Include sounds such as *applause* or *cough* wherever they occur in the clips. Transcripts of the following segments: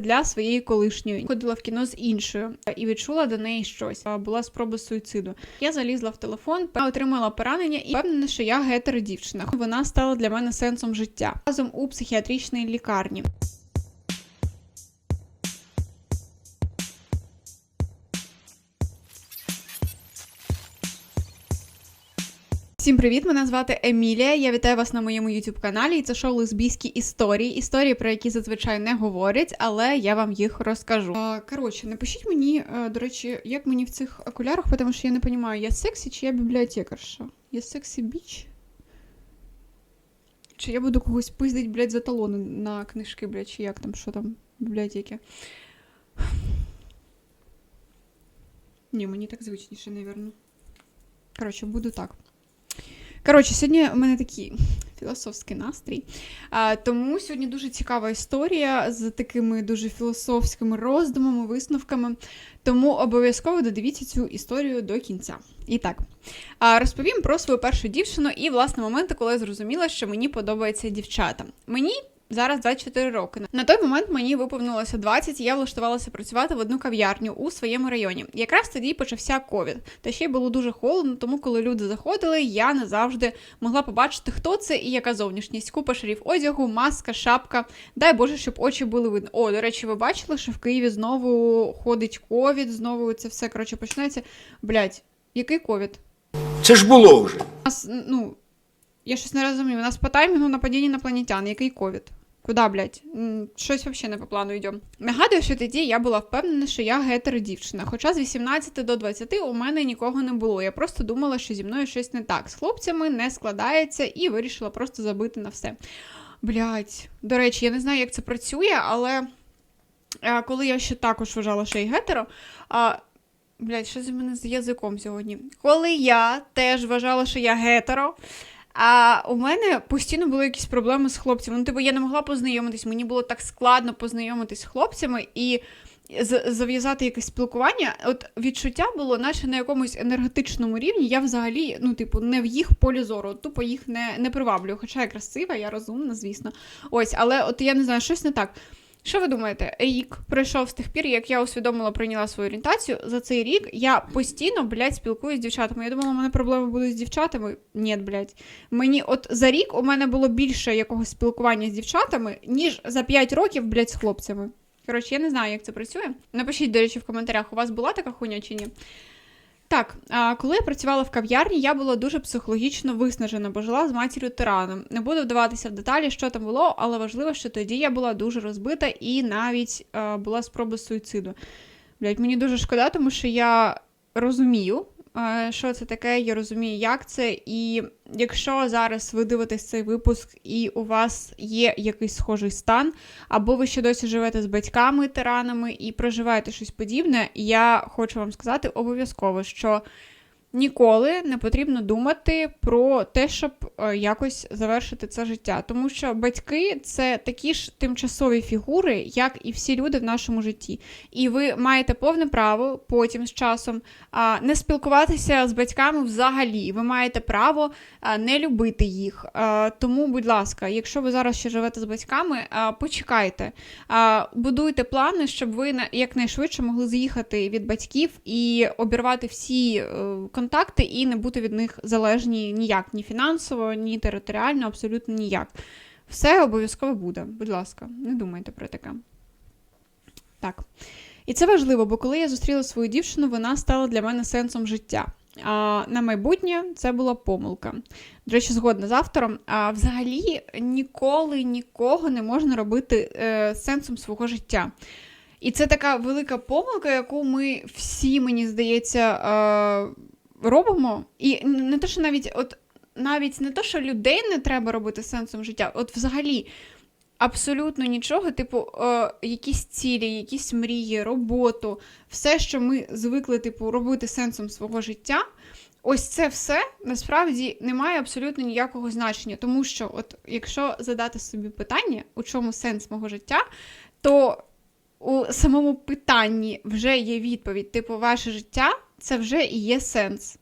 для своєї колишньої. Ходила в кіно з іншою і відчула до неї щось. Була спроба суїциду. Я залізла в телефон, отримала поранення і впевнена, що я гетеродівчина. Вона стала для мене сенсом життя разом у психіатричній лікарні. Всім привіт! Мене звати Емілія. Я вітаю вас на моєму youtube каналі. І це шоу лесбійські історії. Історії, про які зазвичай не говорять, але я вам їх розкажу. Коротше, напишіть мені, е, до речі, як мені в цих окулярах, тому що я не розумію, я сексі чи я бібліотекарша? Я сексі біч? Чи я буду когось пиздить, блядь, за талони на книжки, блядь, чи як там, що там в бібліотеки? Ні, мені так звичніше, навірно. Коротше, буду так. Коротше, сьогодні у мене такий філософський настрій. А, тому сьогодні дуже цікава історія з такими дуже філософськими роздумами, висновками. Тому обов'язково додивіться цю історію до кінця. І так, а, розповім про свою першу дівчину і, власне, моменти, коли я зрозуміла, що мені подобаються дівчата. Мені зараз 24 роки. На той момент мені виповнилося 20, і я влаштувалася працювати в одну кав'ярню у своєму районі. Якраз тоді почався ковід. Та ще й було дуже холодно, тому коли люди заходили, я не завжди могла побачити, хто це і яка зовнішність. Купа шарів одягу, маска, шапка. Дай Боже, щоб очі були видно. О, до речі, ви бачили, що в Києві знову ходить ковід, знову це все коротше починається. Блять, який ковід? Це ж було вже. Нас, ну, я щось не розумію. У нас по таймінгу нападіння інопланетян. Який ковід? Куда, блядь? Щось взагалі не по плану йде. Нагадую, що тоді я була впевнена, що я гетеродівчина. Хоча з 18 до 20 у мене нікого не було. Я просто думала, що зі мною щось не так. З хлопцями не складається і вирішила просто забити на все. Блядь, до речі, я не знаю, як це працює, але е, коли я ще також вважала, що я гетеро. А, Блядь, що з мене з язиком сьогодні? Коли я теж вважала, що я гетеро, а у мене постійно були якісь проблеми з хлопцями. Ну, типу, я не могла познайомитись, мені було так складно познайомитись з хлопцями і зав'язати якесь спілкування. От відчуття було, наче на якомусь енергетичному рівні, я взагалі, ну, типу, не в їх полі зору, тупо їх не, не приваблюю. Хоча я красива, я розумна, звісно. Ось, але от я не знаю, щось не так. Що ви думаєте? Рік пройшов з тих пір, як я усвідомила, прийняла свою орієнтацію. За цей рік я постійно, блядь, спілкуюсь з дівчатами. Я думала, у мене проблеми будуть з дівчатами. Ні, блядь. Мені от за рік у мене було більше якогось спілкування з дівчатами, ніж за 5 років, блядь, з хлопцями. Коротше, я не знаю, як це працює. Напишіть, до речі, в коментарях, у вас була така хуйня чи ні? Так, коли я працювала в кав'ярні, я була дуже психологічно виснажена, бо жила з матір'ю тираном. Не буду вдаватися в деталі, що там було, але важливо, що тоді я була дуже розбита і навіть е, була спроба суїциду. Блять, мені дуже шкода, тому що я розумію, що це таке, я розумію, як це. І якщо зараз ви дивитесь цей випуск і у вас є якийсь схожий стан, або ви ще досі живете з батьками тиранами і проживаєте щось подібне, я хочу вам сказати обов'язково, що ніколи не потрібно думати про те, щоб е, якось завершити це життя. Тому що батьки це такі ж тимчасові фігури, як і всі люди в нашому житті. І ви маєте повне право потім з часом не спілкуватися з батьками взагалі. Ви маєте право не любити їх. Тому, будь ласка, якщо ви зараз ще живете з батьками, почекайте, будуйте плани, щоб ви на- якнайшвидше могли з'їхати від батьків і обірвати всі е, контакти і не бути від них залежні ніяк, ні фінансово, ні територіально, абсолютно ніяк. Все обов'язково буде. Будь ласка, не думайте про таке. Так. І це важливо, бо коли я зустріла свою дівчину, вона стала для мене сенсом життя. А на майбутнє це була помилка. До речі, згодна з автором. А взагалі ніколи нікого не можна робити е, сенсом свого життя. І це така велика помилка, яку ми всі, мені здається, е, робимо. І не те, що навіть от навіть не те, що людей не треба робити сенсом життя, от взагалі. Абсолютно нічого, типу, е, якісь цілі, якісь мрії, роботу, все, що ми звикли, типу, робити сенсом свого життя, ось це все насправді не має абсолютно ніякого значення. Тому що, от, якщо задати собі питання, у чому сенс мого життя, то у самому питанні вже є відповідь. Типу, ваше життя це вже і є сенс.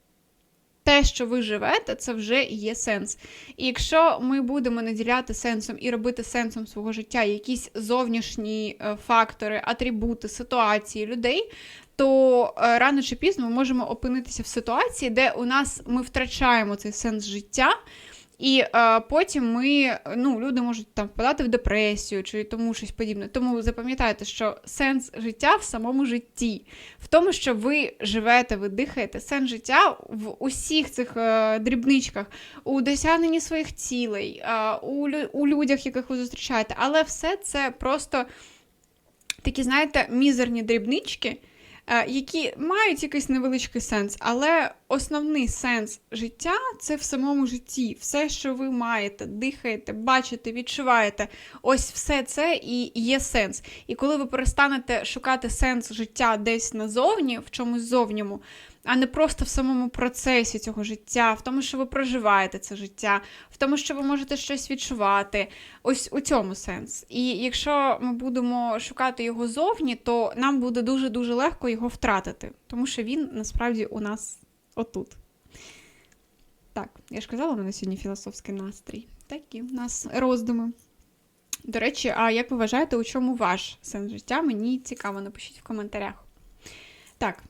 те, що ви живете, це вже є сенс. І якщо ми будемо наділяти сенсом і робити сенсом свого життя якісь зовнішні е, фактори, атрибути, ситуації людей, то е, рано чи пізно ми можемо опинитися в ситуації, де у нас ми втрачаємо цей сенс життя. І е, потім ми, ну, люди можуть там впадати в депресію чи тому щось подібне. Тому запам'ятайте, що сенс життя в самому житті, в тому, що ви живете, ви дихаєте, сенс життя в усіх цих е, дрібничках, у досягненні своїх цілей, е, у, у людях, яких ви зустрічаєте. Але все це просто такі, знаєте, мізерні дрібнички, які мають якийсь невеличкий сенс, але основний сенс життя це в самому житті. Все, що ви маєте, дихаєте, бачите, відчуваєте. Ось все це і є сенс. І коли ви перестанете шукати сенс життя десь назовні, в чомусь зовньому, а не просто в самому процесі цього життя, в тому, що ви проживаєте це життя, в тому, що ви можете щось відчувати. Ось у цьому сенс. І якщо ми будемо шукати його зовні, то нам буде дуже-дуже легко його втратити, тому що він насправді у нас отут. Так, я ж казала, у мене сьогодні філософський настрій. Такі у нас роздуми. До речі, а як ви вважаєте, у чому ваш сенс життя? Мені цікаво, напишіть в коментарях. Так.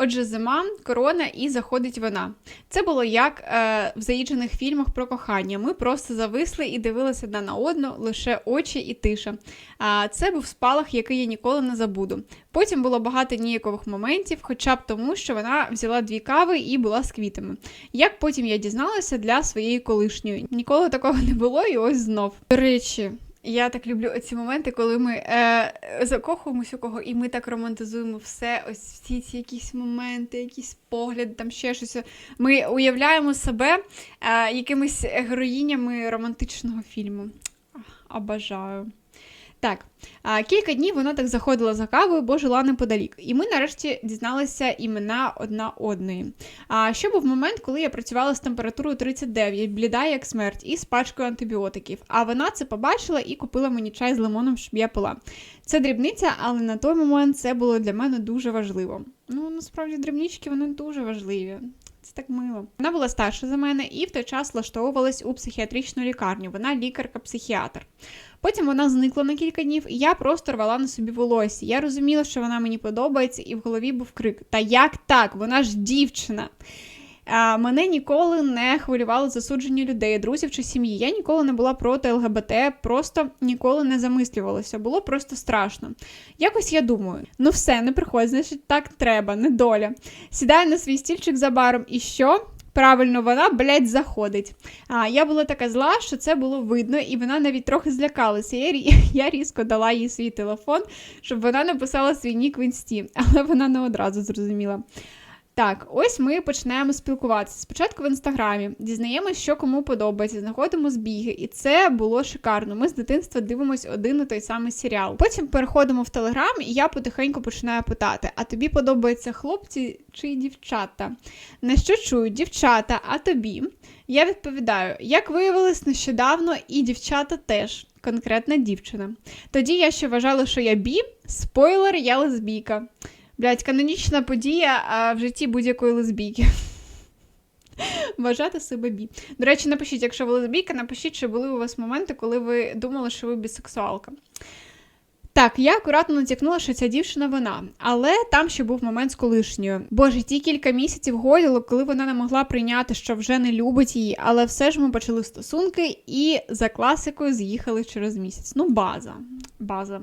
Отже, зима, корона і заходить вона. Це було як е, в заїджених фільмах про кохання. Ми просто зависли і дивилися одна на одну, лише очі і тиша. А це був спалах, який я ніколи не забуду. Потім було багато ніякових моментів, хоча б тому, що вона взяла дві кави і була з квітами. Як потім я дізналася для своєї колишньої. Ніколи такого не було, і ось знов. До речі. Я так люблю оці моменти, коли ми е, закохуємось у кого, і ми так романтизуємо все, ось всі ці якісь моменти, якісь погляди, там ще щось. Ми уявляємо себе е, якимись героїнями романтичного фільму. Обажаю. Так, а, кілька днів вона так заходила за кавою, бо жила неподалік. І ми нарешті дізналися імена одна одної. А ще був момент, коли я працювала з температурою 39, бліда як смерть, і з пачкою антибіотиків. А вона це побачила і купила мені чай з лимоном, щоб я пила. Це дрібниця, але на той момент це було для мене дуже важливо. Ну, насправді, дрібнички вони дуже важливі. Це так мило. Вона була старша за мене і в той час влаштовувалась у психіатричну лікарню. Вона лікарка-психіатр. Потім вона зникла на кілька днів, і я просто рвала на собі волосся. Я розуміла, що вона мені подобається, і в голові був крик: Та як так? Вона ж дівчина. А, мене ніколи не хвилювало засудження людей, друзів чи сім'ї. Я ніколи не була проти ЛГБТ, просто ніколи не замислювалася. Було просто страшно. Якось я думаю: ну все, не приходь, значить так треба, не доля. Сідаю на свій стільчик за баром, і що? Правильно, вона, блядь, заходить. А я була така зла, що це було видно, і вона навіть трохи злякалася. Я, *laughs* я різко дала їй свій телефон, щоб вона написала свій нік в інсті, але вона не одразу зрозуміла. Так, ось ми починаємо спілкуватися. Спочатку в інстаграмі, дізнаємось, що кому подобається, знаходимо збіги, і це було шикарно. Ми з дитинства дивимося один і той самий серіал. Потім переходимо в телеграм, і я потихеньку починаю питати: а тобі подобаються хлопці чи дівчата? На що чую, дівчата, а тобі? Я відповідаю: як виявилось нещодавно, і дівчата теж, конкретна дівчина. Тоді я ще вважала, що я бі, спойлер, я лесбійка. Блять, канонічна подія а, в житті будь-якої лесбійки. *laughs* Вважати себе бі. До речі, напишіть, якщо ви лесбійка, напишіть, чи були у вас моменти, коли ви думали, що ви бісексуалка. Так, я акуратно натякнула, що ця дівчина вона, але там ще був момент з колишньою. Боже, ті кілька місяців годіло, коли вона не могла прийняти, що вже не любить її, але все ж ми почали стосунки і за класикою з'їхали через місяць. Ну, база. База.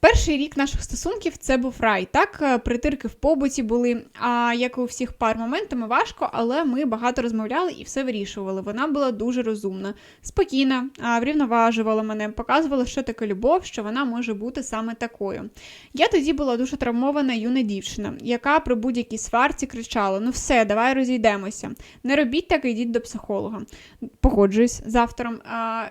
Перший рік наших стосунків це був рай. Так, е, притирки в побуті були. А як і у всіх пар моментами важко, але ми багато розмовляли і все вирішували. Вона була дуже розумна, спокійна, врівноважувала мене, показувала, що таке любов, що вона може бути саме такою. Я тоді була дуже травмована юна дівчина, яка при будь-якій сварці кричала: Ну все, давай розійдемося. Не робіть так, йдіть до психолога. Погоджуюсь з автором.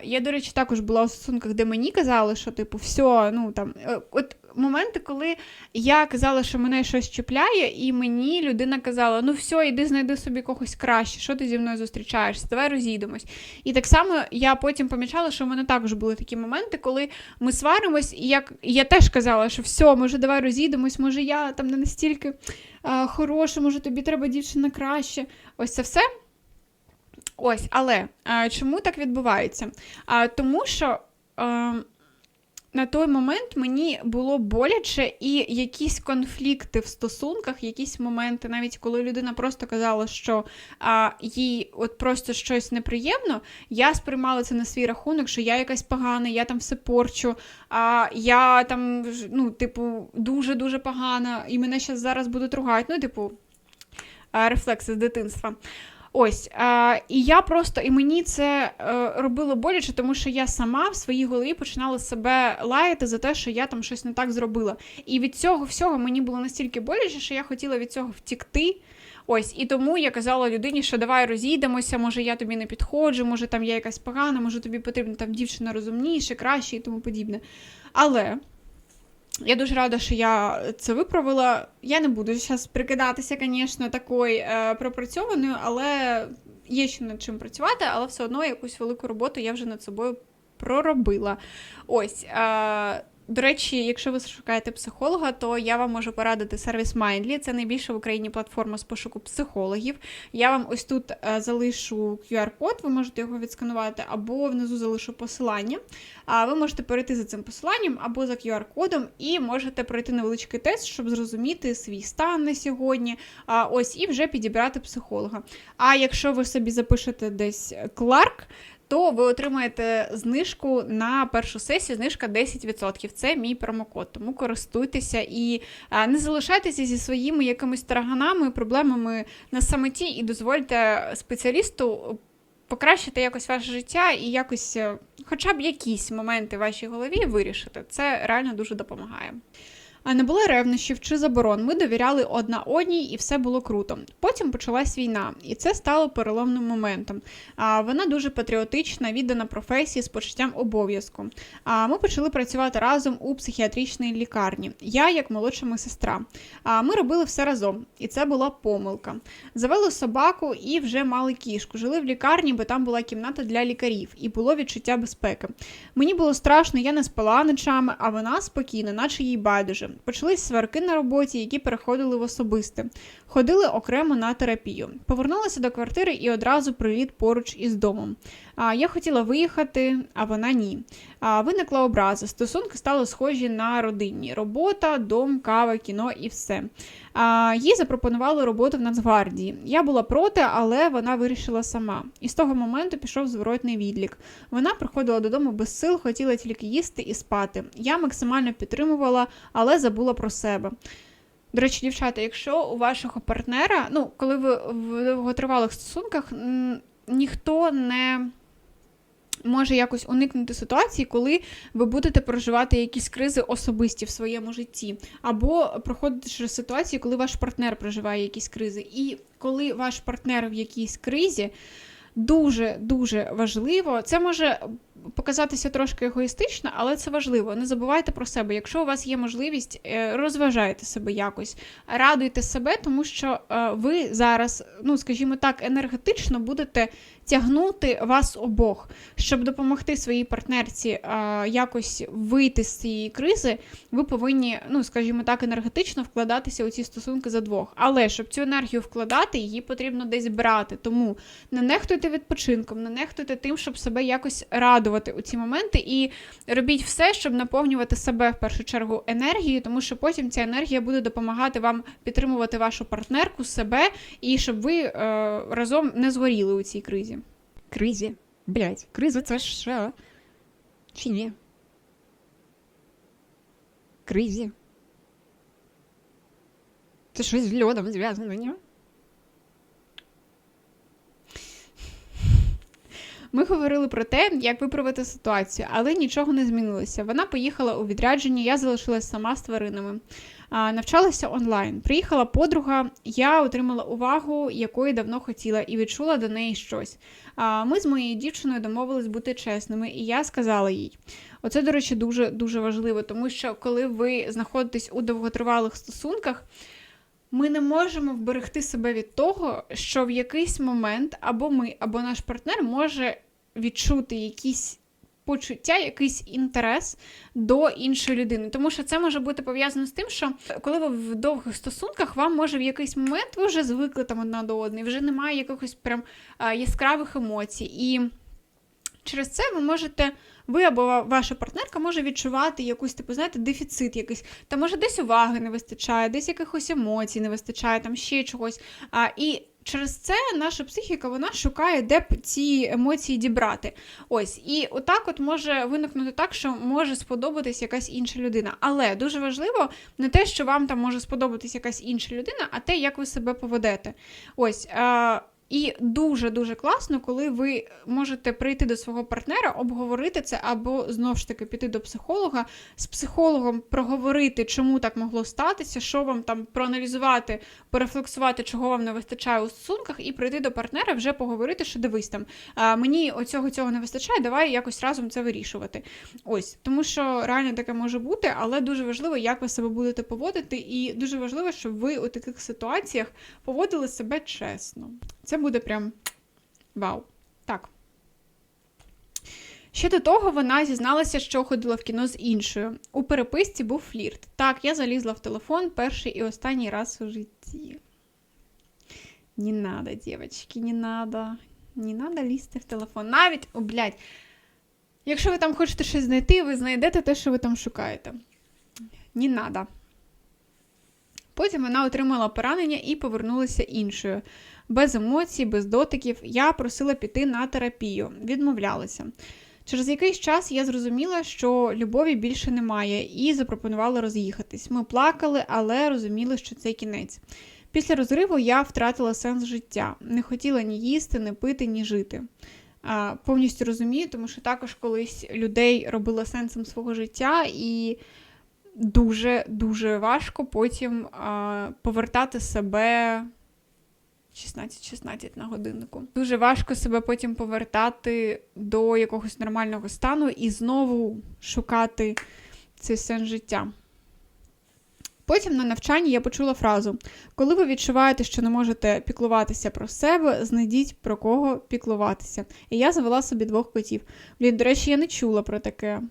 Я, до речі, також була у стосунках, де мені казали, що типу, все, ну там. От моменти, коли я казала, що мене щось чіпляє, і мені людина казала: ну все, іди знайди собі когось краще, що ти зі мною зустрічаєшся, давай розійдемось. І так само я потім помічала, що в мене також були такі моменти, коли ми сваримось, і як я теж казала, що все, може, давай розійдемось, може, я там не настільки а, хороша, може, тобі треба дівчина краще. Ось це все. Ось, але а, чому так відбувається? А, Тому що. А, на той момент мені було боляче, і якісь конфлікти в стосунках, якісь моменти, навіть коли людина просто казала, що а, їй от просто щось неприємно, я сприймала це на свій рахунок, що я якась погана, я там все порчу, а я там, ну, типу, дуже-дуже погана, і мене зараз будуть ругати. Ну, типу, рефлекси з дитинства. Ось, а, і я просто і мені це е, робило боляче, тому що я сама в своїй голові починала себе лаяти за те, що я там щось не так зробила. І від цього всього мені було настільки боляче, що я хотіла від цього втікти. Ось, і тому я казала людині, що давай розійдемося, може я тобі не підходжу, може там я якась погана, може тобі потрібна там дівчина розумніше, краще і тому подібне. Але. Я дуже рада, що я це виправила. Я не буду зараз прикидатися, звісно, такою е, пропрацьованою, але є ще над чим працювати, але все одно якусь велику роботу я вже над собою проробила. Ось. Е, до речі, якщо ви шукаєте психолога, то я вам можу порадити сервіс Mindly. Це найбільша в Україні платформа з пошуку психологів. Я вам ось тут е, залишу QR-код, ви можете його відсканувати, або внизу залишу посилання. А ви можете перейти за цим посиланням або за QR-кодом, і можете пройти невеличкий тест, щоб зрозуміти свій стан на сьогодні. А ось і вже підібрати психолога. А якщо ви собі запишете десь Кларк, то ви отримаєте знижку на першу сесію, знижка 10%. Це мій промокод, тому користуйтеся і не залишайтеся зі своїми якимись тараганами, проблемами на самоті, і дозвольте спеціалісту покращити якось ваше життя і якось, е, хоча б якісь моменти в вашій голові вирішити. Це реально дуже допомагає. А не було ревнощів чи заборон. Ми довіряли одна одній, і все було круто. Потім почалась війна, і це стало переломним моментом. А вона дуже патріотична, віддана професії з почуттям обов'язку. А ми почали працювати разом у психіатричній лікарні. Я як молодша медсестра. А ми робили все разом, і це була помилка. Завели собаку і вже мали кішку. Жили в лікарні, бо там була кімната для лікарів, і було відчуття безпеки. Мені було страшно, я не спала ночами, а вона спокійна, наче їй байдуже. Почались сварки на роботі, які переходили в особисте. Ходили окремо на терапію. Повернулася до квартири і одразу приліт поруч із домом. А я хотіла виїхати, а вона ні. А Виникла образа. Стосунки стали схожі на родинні: робота, дом, кава, кіно і все. А, Їй запропонували роботу в Нацгвардії. Я була проти, але вона вирішила сама. І з того моменту пішов зворотний відлік. Вона приходила додому без сил, хотіла тільки їсти і спати. Я максимально підтримувала, але забула про себе. До речі, дівчата, якщо у вашого партнера, ну, коли ви в довготривалих стосунках, ніхто не може якось уникнути ситуації, коли ви будете проживати якісь кризи особисті в своєму житті, або проходити через ситуації, коли ваш партнер проживає якісь кризи. І коли ваш партнер в якійсь кризі, дуже дуже важливо, це може показатися трошки егоїстично, але це важливо. Не забувайте про себе. Якщо у вас є можливість, е, розважайте себе якось, радуйте себе, тому що е, ви зараз, ну скажімо так, енергетично будете тягнути вас обох, щоб допомогти своїй партнерці а, якось вийти з цієї кризи, ви повинні, ну скажімо так, енергетично вкладатися у ці стосунки за двох. Але щоб цю енергію вкладати, її потрібно десь брати. Тому не нехтуйте відпочинком, не нехтуйте тим, щоб себе якось радувати у ці моменти, і робіть все, щоб наповнювати себе в першу чергу енергією, тому що потім ця енергія буде допомагати вам підтримувати вашу партнерку, себе, і щоб ви е, разом не згоріли у цій кризі кризі. Блять, криза це що? Чи ні? Кризі. Це щось з льодом зв'язано, ні? Ми говорили про те, як виправити ситуацію, але нічого не змінилося. Вона поїхала у відрядження, я залишилась сама з тваринами. Навчалася онлайн. Приїхала подруга, я отримала увагу, якої давно хотіла, і відчула до неї щось. Ми з моєю дівчиною домовились бути чесними, і я сказала їй. Оце, до речі, дуже дуже важливо, тому що коли ви знаходитесь у довготривалих стосунках, ми не можемо вберегти себе від того, що в якийсь момент або ми, або наш партнер може відчути якісь почуття, якийсь інтерес до іншої людини. Тому що це може бути пов'язано з тим, що коли ви в довгих стосунках, вам може в якийсь момент ви вже звикли там одна до одної, вже немає якихось прям яскравих емоцій. І через це ви можете. Ви або ваша партнерка може відчувати якусь, типу, знаєте, дефіцит якийсь. Та може десь уваги не вистачає, десь якихось емоцій не вистачає, там ще чогось. А, і через це наша психіка вона шукає, де б ці емоції дібрати. Ось, і отак от може виникнути так, що може сподобатись якась інша людина. Але дуже важливо не те, що вам там може сподобатись якась інша людина, а те, як ви себе поведете. Ось. І дуже дуже класно, коли ви можете прийти до свого партнера, обговорити це, або знову ж таки піти до психолога, з психологом проговорити, чому так могло статися, що вам там проаналізувати, порефлексувати, чого вам не вистачає у стосунках, і прийти до партнера, вже поговорити, що дивись там. А, мені оцього цього не вистачає, давай якось разом це вирішувати. Ось тому, що реально таке може бути, але дуже важливо, як ви себе будете поводити, і дуже важливо, щоб ви у таких ситуаціях поводили себе чесно. Це буде прям вау. Так. Ще до того вона зізналася, що ходила в кіно з іншою. У переписці був флірт. Так, я залізла в телефон перший і останній раз у житті. Не надо, дівчатки, не надо. Не надо лізти в телефон. Навіть, о, блядь, якщо ви там хочете щось знайти, ви знайдете те, що ви там шукаєте. Не надо. Потім вона отримала поранення і повернулася іншою. Без емоцій, без дотиків. Я просила піти на терапію, відмовлялася. Через якийсь час я зрозуміла, що любові більше немає, і запропонувала роз'їхатись. Ми плакали, але розуміли, що це кінець. Після розриву я втратила сенс життя. Не хотіла ні їсти, ні пити, ні жити. А, повністю розумію, тому що також колись людей робила сенсом свого життя, і дуже дуже важко потім а, повертати себе 16-16 на годиннику. Дуже важко себе потім повертати до якогось нормального стану і знову шукати цей сенс життя. Потім на навчанні я почула фразу: коли ви відчуваєте, що не можете піклуватися про себе, знайдіть про кого піклуватися. І я завела собі двох котів. Блін, до речі, я не чула про таке.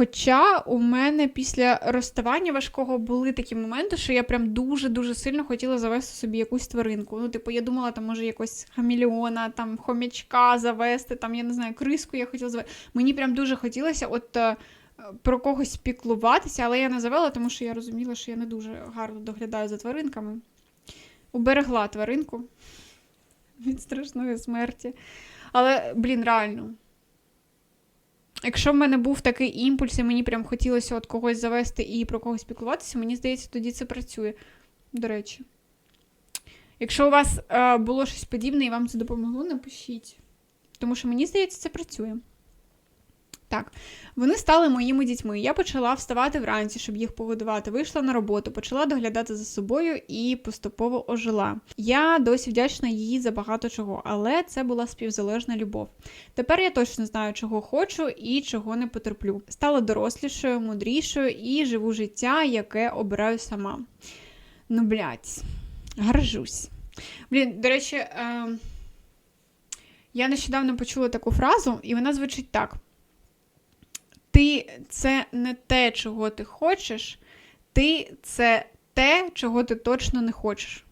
Хоча у мене після розставання важкого були такі моменти, що я прям дуже-дуже сильно хотіла завести собі якусь тваринку. Ну, типу, я думала, там може якось хамелеона, там хомячка завести, там, я не знаю, криску я хотіла завести. Мені прям дуже хотілося от е, про когось піклуватися, але я не завела, тому що я розуміла, що я не дуже гарно доглядаю за тваринками. Уберегла тваринку від страшної смерті. Але, блін, реально. Якщо в мене був такий імпульс, і мені прям хотілося от когось завести і про когось спілкуватися, мені здається, тоді це працює. До речі. Якщо у вас е, було щось подібне і вам це допомогло, напишіть. Тому що мені здається, це працює. Так, вони стали моїми дітьми. Я почала вставати вранці, щоб їх погодувати. Вийшла на роботу, почала доглядати за собою і поступово ожила. Я досі вдячна їй за багато чого, але це була співзалежна любов. Тепер я точно знаю, чого хочу і чого не потерплю. Стала дорослішою, мудрішою і живу життя, яке обираю сама. Ну, блядь, горжусь. Блін, до речі, е- я нещодавно почула таку фразу, і вона звучить так. Ти це не те, чого ти хочеш, ти це те, чого ти точно не хочеш.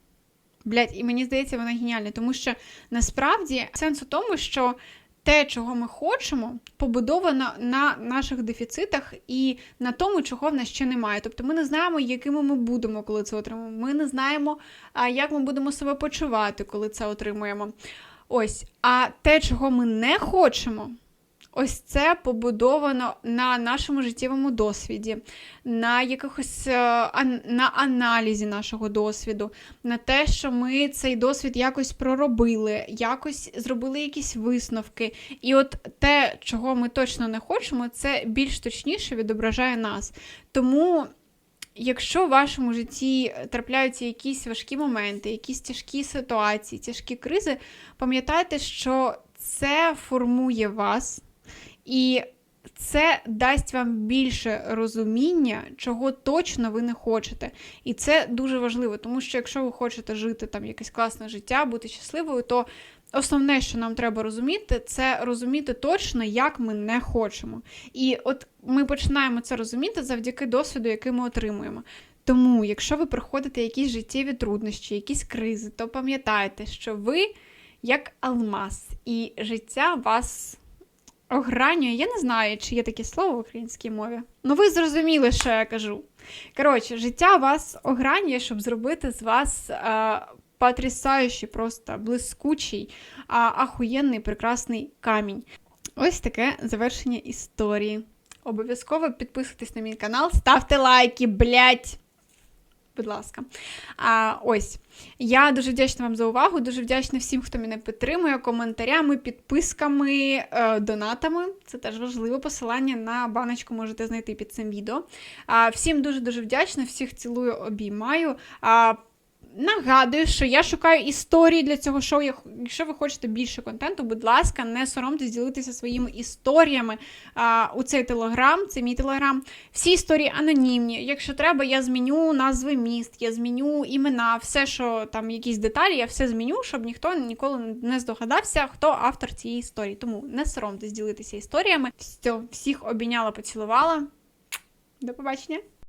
Блять, і мені здається, вона геніальна, тому що насправді сенс у тому, що те, чого ми хочемо, побудовано на наших дефіцитах і на тому, чого в нас ще немає. Тобто ми не знаємо, якими ми будемо, коли це отримаємо. Ми не знаємо, як ми будемо себе почувати, коли це отримуємо. Ось, а те, чого ми не хочемо. Ось це побудовано на нашому життєвому досвіді, на якихось е, на аналізі нашого досвіду, на те, що ми цей досвід якось проробили, якось зробили якісь висновки. І от те, чого ми точно не хочемо, це більш точніше відображає нас. Тому. Якщо в вашому житті трапляються якісь важкі моменти, якісь тяжкі ситуації, тяжкі кризи, пам'ятайте, що це формує вас, і це дасть вам більше розуміння, чого точно ви не хочете. І це дуже важливо, тому що якщо ви хочете жити там якесь класне життя, бути щасливою, то основне, що нам треба розуміти, це розуміти точно, як ми не хочемо. І от ми починаємо це розуміти завдяки досвіду, який ми отримуємо. Тому, якщо ви проходите якісь життєві труднощі, якісь кризи, то пам'ятайте, що ви як алмаз, і життя вас огранює. Я не знаю, чи є таке слово в українській мові. Ну, ви зрозуміли, що я кажу. Коротше, життя вас огранює, щоб зробити з вас е, потрясаючий, просто блискучий, а, ахуєнний, прекрасний камінь. Ось таке завершення історії. Обов'язково підписуйтесь на мій канал, ставте лайки, блять. Будь ласка. А, ось. Я дуже вдячна вам за увагу. Дуже вдячна всім, хто мене підтримує, коментарями, підписками, е, донатами. Це теж важливо. Посилання на баночку можете знайти під цим відео. А, всім дуже дуже вдячна, всіх цілую, обіймаю. А, Нагадую, що я шукаю історії для цього шоу. Якщо ви хочете більше контенту, будь ласка, не соромтесь ділитися своїми історіями а, у цей телеграм, це мій телеграм. Всі історії анонімні. Якщо треба, я зміню назви міст, я зміню імена, все, що там якісь деталі, я все зміню, щоб ніхто ніколи не здогадався, хто автор цієї історії. Тому не соромтесь ділитися історіями. Все, всіх обійняла, поцілувала. До побачення.